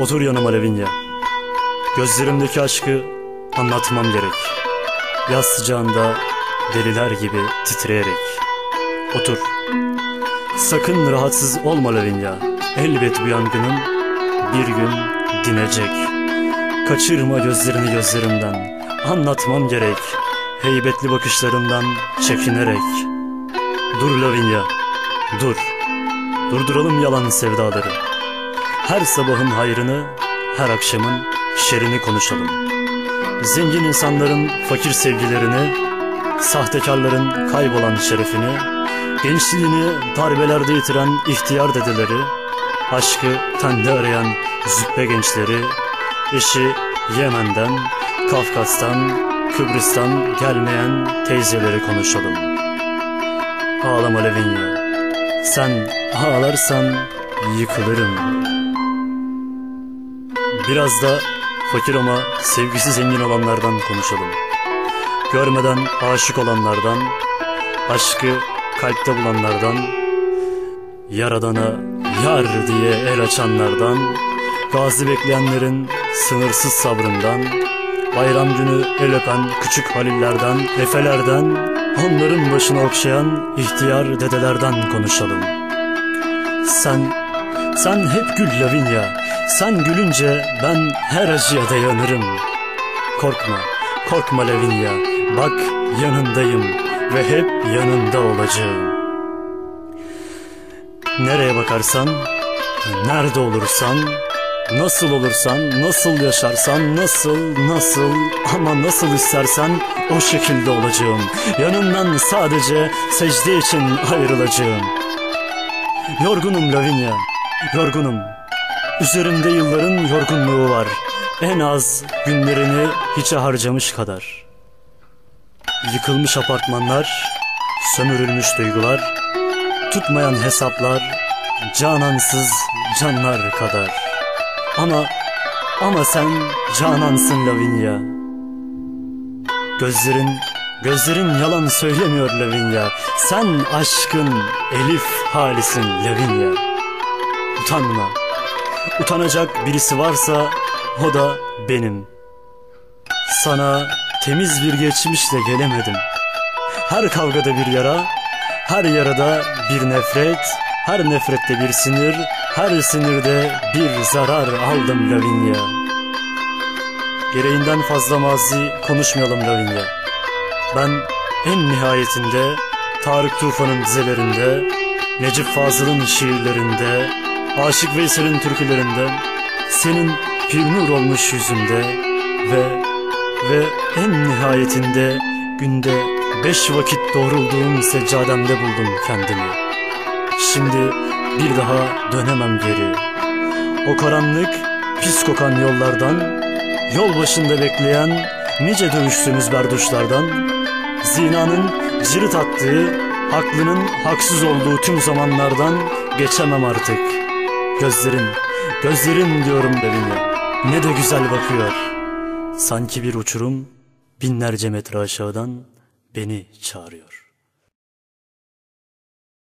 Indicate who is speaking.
Speaker 1: Otur yanıma Levinya. Gözlerimdeki aşkı anlatmam gerek. Yaz sıcağında deliler gibi titreyerek. Otur. Sakın rahatsız olma Lavinya. Elbet bu yangının bir gün dinecek. Kaçırma gözlerini gözlerimden. Anlatmam gerek. Heybetli bakışlarından çekinerek. Dur Lavinya, dur. Durduralım yalan sevdaları. Her sabahın hayrını, her akşamın şerini konuşalım. Zengin insanların fakir sevgilerini, sahtekarların kaybolan şerefini, gençliğini darbelerde yitiren ihtiyar dedeleri, aşkı tende arayan züppe gençleri, eşi Yemen'den, Kafkas'tan, Kıbrıs'tan gelmeyen teyzeleri konuşalım. Ağlama Levinya, sen ağlarsan yıkılırım. Biraz da fakir ama sevgisi zengin olanlardan konuşalım. Görmeden aşık olanlardan, aşkı kalpte bulanlardan, yaradana yar diye el açanlardan, gazi bekleyenlerin sınırsız sabrından, bayram günü el öpen küçük halillerden, efelerden, onların başını okşayan ihtiyar dedelerden konuşalım. Sen, sen hep gül Lavinya, sen gülünce ben her acıya dayanırım. Korkma, korkma Lavinya, bak yanındayım ve hep yanında olacağım. Nereye bakarsan, nerede olursan, nasıl olursan, nasıl yaşarsan, nasıl, nasıl ama nasıl istersen o şekilde olacağım. Yanından sadece secde için ayrılacağım. Yorgunum Lavinia, yorgunum. Üzerimde yılların yorgunluğu var. En az günlerini hiçe harcamış kadar. Yıkılmış apartmanlar, sömürülmüş duygular, tutmayan hesaplar, canansız canlar kadar. Ama, ama sen canansın Lavinia. Gözlerin, gözlerin yalan söylemiyor Lavinia. Sen aşkın Elif halisin Lavinia. Utanma. Utanacak birisi varsa o da benim. Sana temiz bir geçmişle gelemedim. Her kavgada bir yara, her yarada bir nefret, her nefrette bir sinir, her sinirde bir zarar aldım Lavinia. Gereğinden fazla mazi konuşmayalım Lavinia. Ben en nihayetinde Tarık Tufan'ın dizelerinde, Necip Fazıl'ın şiirlerinde, Aşık Veysel'in türkülerinde, senin nur olmuş yüzünde ve ve en nihayetinde günde beş vakit doğrulduğum seccademde buldum kendimi. Şimdi bir daha dönemem geri. O karanlık, pis kokan yollardan, yol başında bekleyen nice dövüştüğümüz berduşlardan, zinanın cirit attığı, haklının haksız olduğu tüm zamanlardan geçemem artık. Gözlerin, gözlerin diyorum Lavinia. Ne de güzel bakıyor. Sanki bir uçurum binlerce metre aşağıdan beni çağırıyor.